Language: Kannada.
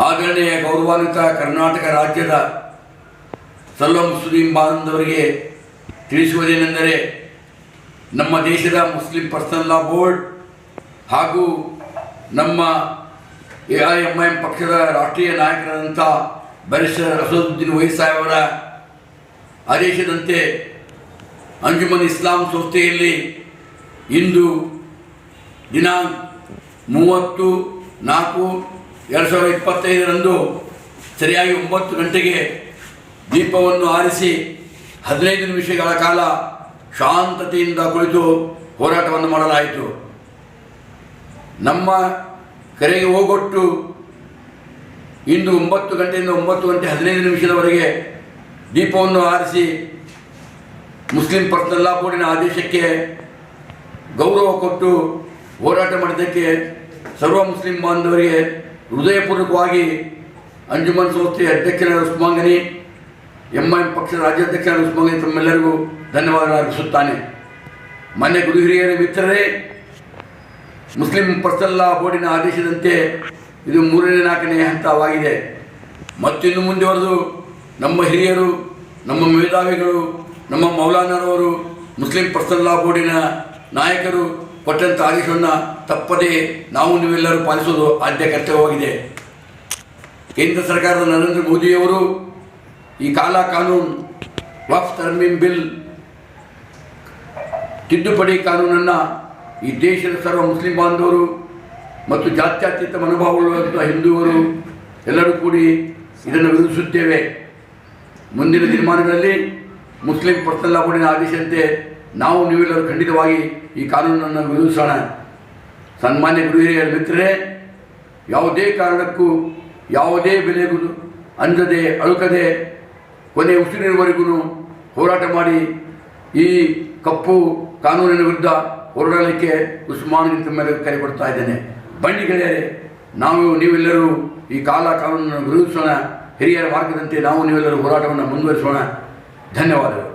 ಆದರಣೀಯ ಗೌರವಾನ್ವಿತ ಕರ್ನಾಟಕ ರಾಜ್ಯದ ಸಲ್ಲಂ ಮುಸ್ಲಿಂ ಬಾಂಧವರಿಗೆ ತಿಳಿಸುವುದೇನೆಂದರೆ ನಮ್ಮ ದೇಶದ ಮುಸ್ಲಿಂ ಪರ್ಸನಲ್ ಲಾ ಬೋರ್ಡ್ ಹಾಗೂ ನಮ್ಮ ಎ ಐ ಎಂ ಎಂ ಪಕ್ಷದ ರಾಷ್ಟ್ರೀಯ ನಾಯಕರಾದಂಥ ಬರಿಷ್ಠ ಅಸದುದ್ದೀನ್ ವೈ ಸಾಹೇಬರ ಆದೇಶದಂತೆ ಅಂಜುಮನ್ ಇಸ್ಲಾಂ ಸಂಸ್ಥೆಯಲ್ಲಿ ಇಂದು ದಿನಾಂಕ ಮೂವತ್ತು ನಾಲ್ಕು ಎರಡು ಸಾವಿರದ ಇಪ್ಪತ್ತೈದರಂದು ಸರಿಯಾಗಿ ಒಂಬತ್ತು ಗಂಟೆಗೆ ದೀಪವನ್ನು ಆರಿಸಿ ಹದಿನೈದು ನಿಮಿಷಗಳ ಕಾಲ ಶಾಂತತೆಯಿಂದ ಕುಳಿತು ಹೋರಾಟವನ್ನು ಮಾಡಲಾಯಿತು. ನಮ್ಮ ಕರೆಗೆ ಹೋಗೊಟ್ಟು ಇಂದು ಒಂಬತ್ತು ಗಂಟೆಯಿಂದ ಒಂಬತ್ತು ಗಂಟೆ ಹದಿನೈದು ನಿಮಿಷದವರೆಗೆ ದೀಪವನ್ನು ಆರಿಸಿ ಮುಸ್ಲಿಂ ಪರ್ಸನಲ್ ಲಾ ಬೋರ್ಡಿನ ಆದೇಶಕ್ಕೆ ಗೌರವ ಕೊಟ್ಟು ಹೋರಾಟ ಮಾಡಿದ್ದಕ್ಕೆ ಸರ್ವ ಮುಸ್ಲಿಂ ಬಾಂಧವರಿಗೆ ಹೃದಯಪೂರ್ವಕವಾಗಿ ಅಂಜುಮನ್ ಸಂಸ್ಥೆಯ ಅಧ್ಯಕ್ಷರಾದ ಉಸ್ಮಾಂಗನಿ ಎಂ ಐ ಪಕ್ಷದ ರಾಜ್ಯಾಧ್ಯಕ್ಷರಾದ ಉಸ್ಮಾಂಗನಿ ತಮ್ಮೆಲ್ಲರಿಗೂ ಧನ್ಯವಾದ ಅರ್ಪಿಸುತ್ತಾನೆ. ಮನೆ ಗುರು ಹಿರಿಯರ, ಮಿತ್ರರೇ, ಮುಸ್ಲಿಂ ಪರ್ಸಲ್ಲಾ ಬೋರ್ಡಿನ ಆದೇಶದಂತೆ ಇದು ಮೂರನೇ ನಾಲ್ಕನೇ ಹಂತವಾಗಿದೆ. ಮತ್ತಿನ್ನು ಮುಂದುವರೆದು ನಮ್ಮ ಹಿರಿಯರು, ನಮ್ಮ ಮೇಧಾವಿಗಳು, ನಮ್ಮ ಮೌಲಾನರವರು, ಮುಸ್ಲಿಂ ಪರ್ಸಲ್ಲಾ ಬೋರ್ಡಿನ ನಾಯಕರು ಕೊಟ್ಟಂಥ ಆದೇಶವನ್ನು ತಪ್ಪದೇ ನಾವು ನೀವೆಲ್ಲರೂ ಪಾಲಿಸೋದು ಆದ್ಯ ಕರ್ತವ್ಯವಾಗಿದೆ. ಕೇಂದ್ರ ಸರ್ಕಾರದ ನರೇಂದ್ರ ಮೋದಿಯವರು ಈ ಕಾಲ ಕಾನೂನು, ವಫ್ ತರ್ಮೀಮ್ ಬಿಲ್, ತಿದ್ದುಪಡಿ ಕಾನೂನನ್ನು ಈ ದೇಶದ ಸರ್ವ ಮುಸ್ಲಿಂ ಬಾಂಧವರು ಮತ್ತು ಜಾತ್ಯತೀತ ಮನೋಭಾವವುಳ್ಳ ಹಿಂದೂವರು ಎಲ್ಲರೂ ಕೂಡಿ ಇದನ್ನು ವಿರೋಧಿಸುತ್ತೇವೆ. ಮುಂದಿನ ದಿನಮಾನಗಳಲ್ಲಿ ಮುಸ್ಲಿಂ ಪರ್ಸನಲ್ ಲಾ ಆದೇಶಂತೆ ಆದೇಶದಂತೆ ನಾವು ನೀವೆಲ್ಲರೂ ಖಂಡಿತವಾಗಿ ಈ ಕಾನೂನನ್ನು ವಿರೋಧಿಸೋಣ ಸನ್ಮಾನ್ಯ ಗುರು ಮಿತ್ರರೇ, ಯಾವುದೇ ಕಾರಣಕ್ಕೂ, ಯಾವುದೇ ಬೆಲೆಗೂ, ಅಂಜದೆ, ಅಳುಕದೆ, ಕೊನೆ ಉಸಿರಿನವರೆಗೂ ಹೋರಾಟ ಮಾಡಿ ಈ ಕಪ್ಪು ಕಾನೂನಿನ ವಿರುದ್ಧ ಹೋರಾಡಲಿಕ್ಕೆ ಉಸ್ಮಾನ್ ಮೇಲೆ ಕರೆ ಕೊಡ್ತಾ ಇದ್ದೇನೆ. ಬನ್ನಿ ಗೆಳೆಯರೆ, ನಾವು ನೀವೆಲ್ಲರೂ ಈ ಕಾಲ ಕಾನೂನನ್ನು ವಿರೋಧಿಸೋಣ. ಹಿರಿಯರ ಮಾರ್ಗದಂತೆ ನಾವು ನೀವೆಲ್ಲರೂ ಹೋರಾಟವನ್ನು ಮುಂದುವರಿಸೋಣ. ಧನ್ಯವಾದಗಳು.